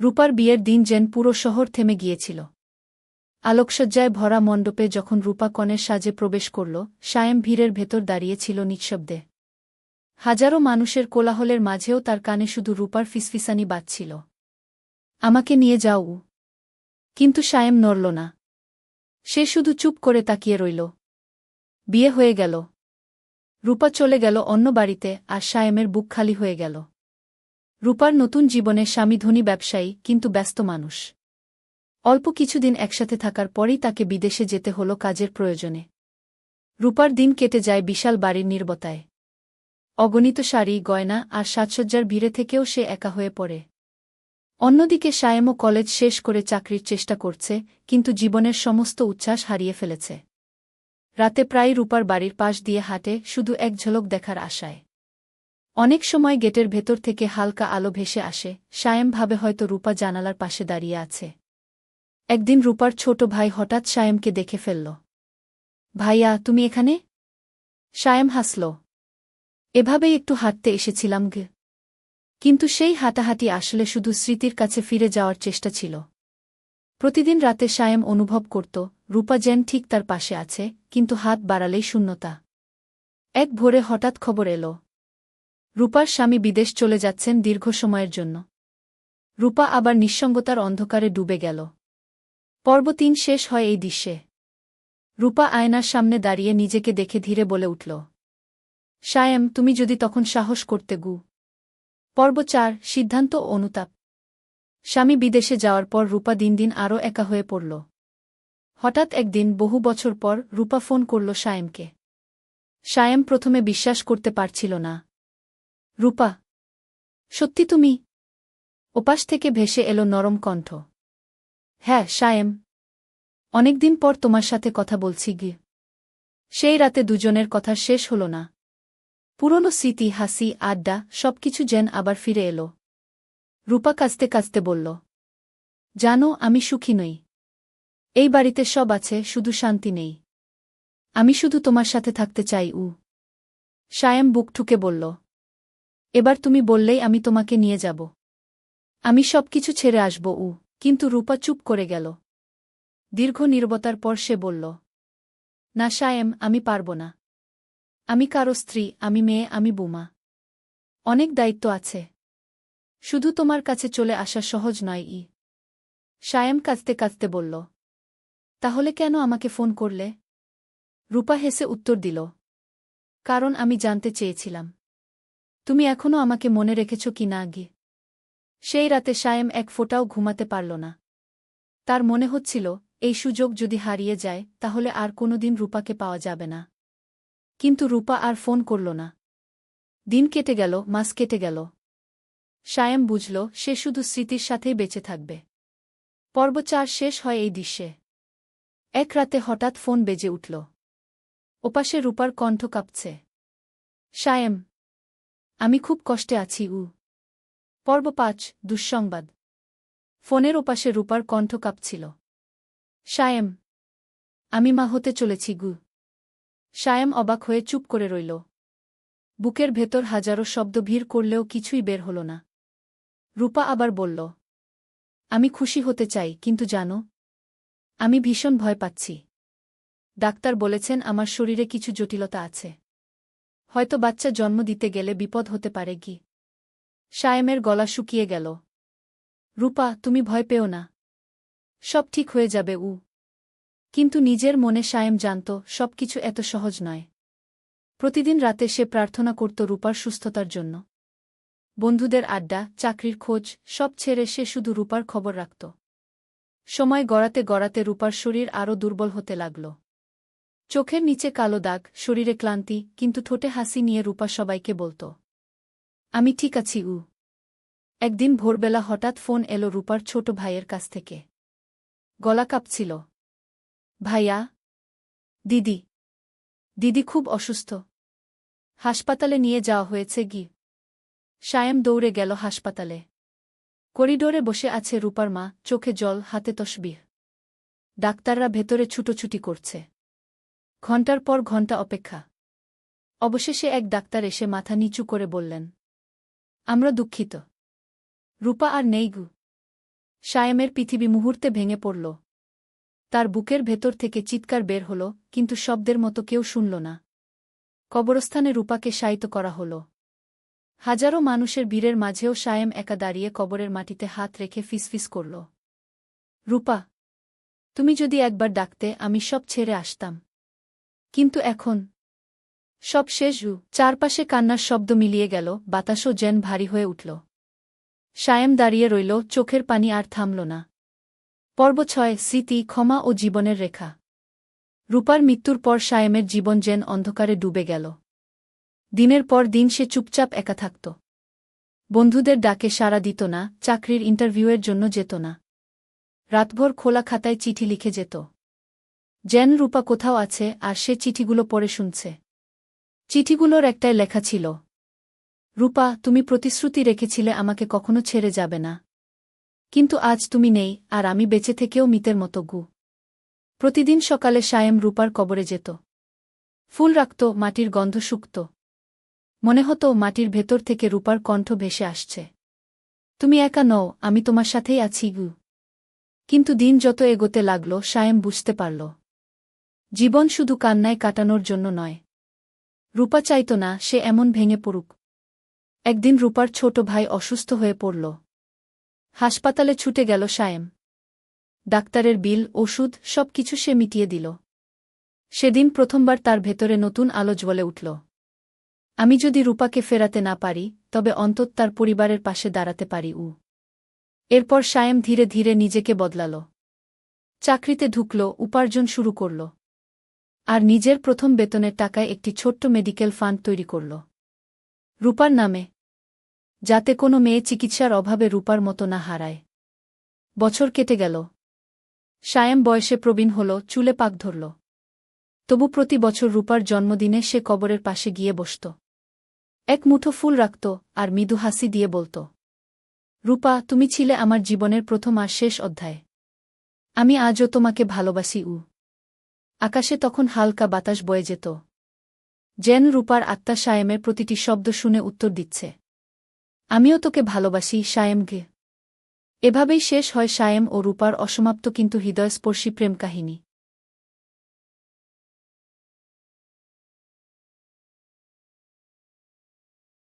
রূপার বিয়ের দিন যেন পুরো শহর থেমে গিয়েছিল। আলোকসজ্জায় ভরা মণ্ডপে যখন রূপা কনের সাজে প্রবেশ করল, সায়েম ভিড়ের ভেতর দাঁড়িয়েছিল নিঃশব্দে। হাজারো মানুষের কোলাহলের মাঝেও তার কানে শুধু রূপার ফিসফিসানি বাজছিল। আমাকে নিয়ে যাও কিন্তু সায়েম নড়ল না। সে শুধু চুপ করে তাকিয়ে রইল। বিয়ে হয়ে গেল। রূপা চলে গেল অন্য বাড়িতে আর সায়েমের বুক খালি হয়ে গেল। রূপার নতুন জীবনে স্বামী ধনী ব্যবসায়ী, কিন্তু ব্যস্ত মানুষ। অল্প কিছুদিন একসাথে থাকার পরেই তাকে বিদেশে যেতে হল কাজের প্রয়োজনে। রূপার দিন কেটে যায় বিশাল বাড়ির নির্বতায়। অগণিত শাড়ি, গয়না আর সাজসজ্জার ভিড়ে থেকেও সে একা হয়ে পড়ে। অন্যদিকে সায়েমও কলেজ শেষ করে চাকরির চেষ্টা করছে, কিন্তু জীবনের সমস্ত উচ্ছ্বাস হারিয়ে ফেলেছে। রাতে প্রায় রূপার বাড়ির পাশ দিয়ে হাঁটে, শুধু এক ঝলক দেখার আশায়। অনেক সময় গেটের ভেতর থেকে হালকা আলো ভেসে আসে, সায়েম ভাবে হয়তো রূপা জানালার পাশে দাঁড়িয়ে আছে। একদিন রূপার ছোট ভাই হঠাৎ সায়েমকে দেখে ফেলল। ভাইয়া, তুমি এখানে? সায়েম হাসল। এভাবেই একটু হাঁটতে এসেছিলাম গে। কিন্তু সেই হাঁটাহাঁটি আসলে শুধু স্মৃতির কাছে ফিরে যাওয়ার চেষ্টা ছিল। প্রতিদিন রাতে সায়েম অনুভব করত, রূপা যেন ঠিক তার পাশে আছে, কিন্তু হাত বাড়ালেই শূন্যতা। এক ভোরে হঠাৎ খবর এল। রূপার স্বামী বিদেশ চলে যাচ্ছেন দীর্ঘ সময়ের জন্য। রূপা আবার নিঃসঙ্গতার অন্ধকারে ডুবে গেল। পর্ব তিন শেষ হয় এই দৃশ্যে। রূপা আয়নার সামনে দাঁড়িয়ে নিজেকে দেখে ধীরে বলে উঠল, সায়েম, তুমি যদি তখন সাহস করতে গু। পর্ব চার, সিদ্ধান্ত অনুতাপ। স্বামী বিদেশে যাওয়ার পর রূপা দিন দিন আরও একা হয়ে পড়ল। হঠাৎ একদিন, বহু বছর পর, রূপা ফোন করল সায়েমকে। সায়েম প্রথমে বিশ্বাস করতে পারছিল না। রূপা, সত্যি তুমি? ওপাশ থেকে ভেসে এলো নরম কণ্ঠ। হ্যাঁ সায়েম। অনেকদিন পর তোমার সাথে কথা বলছি গি। সেই রাতে দুজনের কথা শেষ হল না। পুরনো স্মৃতি, হাসি, আড্ডা, সবকিছু যেন আবার ফিরে এলো। রূপা কাঁচতে কাঁচতে বলল, জানো, আমি সুখী নই। এই বাড়িতে সব আছে, শুধু শান্তি নেই। আমি শুধু তোমার সাথে থাকতে চাই, উ। সায়েম বুক ঠুকে বলল এবার তুমি বললেই আমি তোমাকে নিয়ে যাব। আমি সব কিছু ছেড়ে আসব, উ। কিন্তু রূপা চুপ করে গেল। দীর্ঘ নির্বতার পর সে বলল, না সায়েম, আমি পারব না। আমি কারও স্ত্রী, আমি মেয়ে, আমি বুমা। অনেক দায়িত্ব আছে। শুধু তোমার কাছে চলে আসা সহজ নয়, ই। সায়েম কাঁদতে কাঁদতে বলল, তাহলে কেন আমাকে ফোন করলে? রূপা হেসে উত্তর দিল, কারণ আমি জানতে চেয়েছিলাম। তুমি এখনও আমাকে মনে রেখেছ কি না গে সেই রাতে সায়েম এক ফোঁটাও ঘুমাতে পারল না। তার মনে হচ্ছিল, এই সুযোগ যদি হারিয়ে যায়, তাহলে আর কোনোদিন রূপাকে পাওয়া যাবে না। কিন্তু রূপা আর ফোন করল না। দিন কেটে গেল, মাস কেটে গেল। সায়েম বুঝল, সে শুধু স্মৃতির সাথেই বেঁচে থাকবে। পর্ব চার শেষ হয় এই দৃশ্যে। এক রাতে হঠাৎ ফোন বেজে উঠল। ওপাশে রূপার কণ্ঠ কাঁপছে। সায়েম আমি খুব কষ্টে আছি, উ। পর্ব পাঁচ, দুঃসংবাদ। ফোনের ওপাশে রূপার কণ্ঠ কাঁপছিল। সায়েম, আমি মা হতে চলেছি, গু। সায়েম অবাক হয়ে চুপ করে রইল। বুকের ভেতর হাজারো শব্দ ভিড় করলেও কিছুই বের হল না। রূপা আবার বলল, আমি খুশি হতে চাই, কিন্তু জানো, আমি ভীষণ ভয় পাচ্ছি। ডাক্তার বলেছেন আমার শরীরে কিছু জটিলতা আছে। হয়তো বাচ্চা জন্ম দিতে গেলে বিপদ হতে পারে কি সায়েমের গলা শুকিয়ে গেল। রূপা, তুমি ভয় পেও না। সব ঠিক হয়ে যাবে, উ। কিন্তু নিজের মনে সায়েম জানত, সব কিছু এত সহজ নয়। প্রতিদিন রাতে সে প্রার্থনা করত রূপার সুস্থতার জন্য। বন্ধুদের আড্ডা, চাকরির খোঁজ, সব ছেড়ে সে শুধু রূপার খবর রাখত। সময় গড়াতে গড়াতে রূপার শরীর আরও দুর্বল হতে লাগল। চোখের নিচে কালো দাগ, শরীরে ক্লান্তি, কিন্তু ঠোঁটে হাসি নিয়ে রূপা সবাইকে বলত, আমি ঠিক আছি, উ। একদিন ভোরবেলা হঠাৎ ফোন এলো রূপার ছোট ভাইয়ের কাছ থেকে। গলা কাঁপছিল। ভাইয়া? দিদি। দিদি খুব অসুস্থ। হাসপাতালে নিয়ে যাওয়া হয়েছে গি। সায়েম দৌড়ে গেল হাসপাতালে। করিডোরে বসে আছে রূপার মা, চোখে জল, হাতে তসবিহ। ডাক্তাররা ভেতরে ছুটোছুটি করছে। ঘণ্টার পর ঘণ্টা অপেক্ষা। অবশেষে এক ডাক্তার এসে মাথা নিচু করে বললেন, আমরা দুঃখিত। রূপা আর নেই গু। সায়েমের পৃথিবী মুহূর্তে ভেঙে পড়ল। তার বুকের ভেতর থেকে চিৎকার বের হল, কিন্তু শব্দের মতো কেউ শুনল না। কবরস্থানে রূপাকে শায়িত করা হল। হাজারো মানুষের ভিড়ের মাঝেও সায়েম একা দাঁড়িয়ে কবরের মাটিতে হাত রেখে ফিসফিস করল। রূপা, তুমি যদি একবার ডাকতে, আমি সব ছেড়ে আসতাম। কিন্তু এখন সব শেষ রু চারপাশে কান্নার শব্দ মিলিয়ে গেল, বাতাসও যেন ভারী হয়ে উঠল। সায়েম দাঁড়িয়ে রইল, চোখের পানি আর থামল না। পর্ব ছয়, স্মৃতি, ক্ষমা ও জীবনের রেখা। রূপার মৃত্যুর পর সায়েমের জীবন যেন অন্ধকারে ডুবে গেল। দিনের পর দিন সে চুপচাপ একা থাকত। বন্ধুদের ডাকে সাড়া দিত না, চাকরির ইন্টারভিউয়ের জন্য যেত না। রাতভর খোলা খাতায় চিঠি লিখে যেত। যেন রূপা কোথাও আছে আর সে চিঠিগুলো পড়ে শুনছে। চিঠিগুলোর একটাই লেখা ছিল, রূপা, তুমি প্রতিশ্রুতি রেখেছিলে আমাকে কখনো ছেড়ে যাবে না। কিন্তু আজ তুমি নেই আর আমি বেঁচে থেকেও মিতের মতো গু। প্রতিদিন সকালে সায়েম রূপার কবরে যেত। ফুল রাখত, মাটির গন্ধ শুকত। মনে হতো মাটির ভেতর থেকে রূপার কণ্ঠ ভেসে আসছে। তুমি একা নও, আমি তোমার সাথেই আছি গু। কিন্তু দিন যত এগোতে লাগল, সায়েম বুঝতে পারল। জীবন শুধু কান্নায় কাটানোর জন্য নয়। রূপা চাইত না সে এমন ভেঙে পড়ুক। একদিন রূপার ছোট ভাই অসুস্থ হয়ে পড়ল। হাসপাতালে ছুটে গেল সায়েম। ডাক্তারের বিল, ওষুধ সব কিছু সে মিটিয়ে দিল। সেদিন প্রথমবার তার ভেতরে নতুন আলো জ্বলে উঠল। আমি যদি রূপাকে ফেরাতে না পারি, তবে অন্তত তার পরিবারের পাশে দাঁড়াতে পারি, উ। এরপর সায়েম ধীরে ধীরে নিজেকে বদলাল। চাকরিতে ঢুকল, উপার্জন শুরু করল। আর নিজের প্রথম বেতনের টাকায় একটি ছোট্ট মেডিকেল ফান্ড তৈরি করল। রূপার নামে। যাতে কোনো মেয়ে চিকিৎসার অভাবে রূপার মতো না হারায়। বছর কেটে গেল। সায়েম বয়সে প্রবীণ হল, চুলে পাক ধরল। তবু প্রতি বছর রূপার জন্মদিনে সে কবরের পাশে গিয়ে বসত। এক মুঠো ফুল রাখত আর মৃদু হাসি দিয়ে বলত, রূপা, তুমি ছিলে আমার জীবনের প্রথম আর শেষ অধ্যায়। আমি আজও তোমাকে ভালোবাসি, উ। আকাশে তখন হালকা বাতাস বয়ে যেত। জেন রূপার আত্মা সায়েমের প্রতিটি শব্দ শুনে উত্তর দিচ্ছে। আমিও তোকে ভালোবাসি সায়েমকে এভাবেই শেষ হয় সায়েম ও রূপার অসমাপ্ত কিন্তু হৃদয়স্পর্শী প্রেম কাহিনী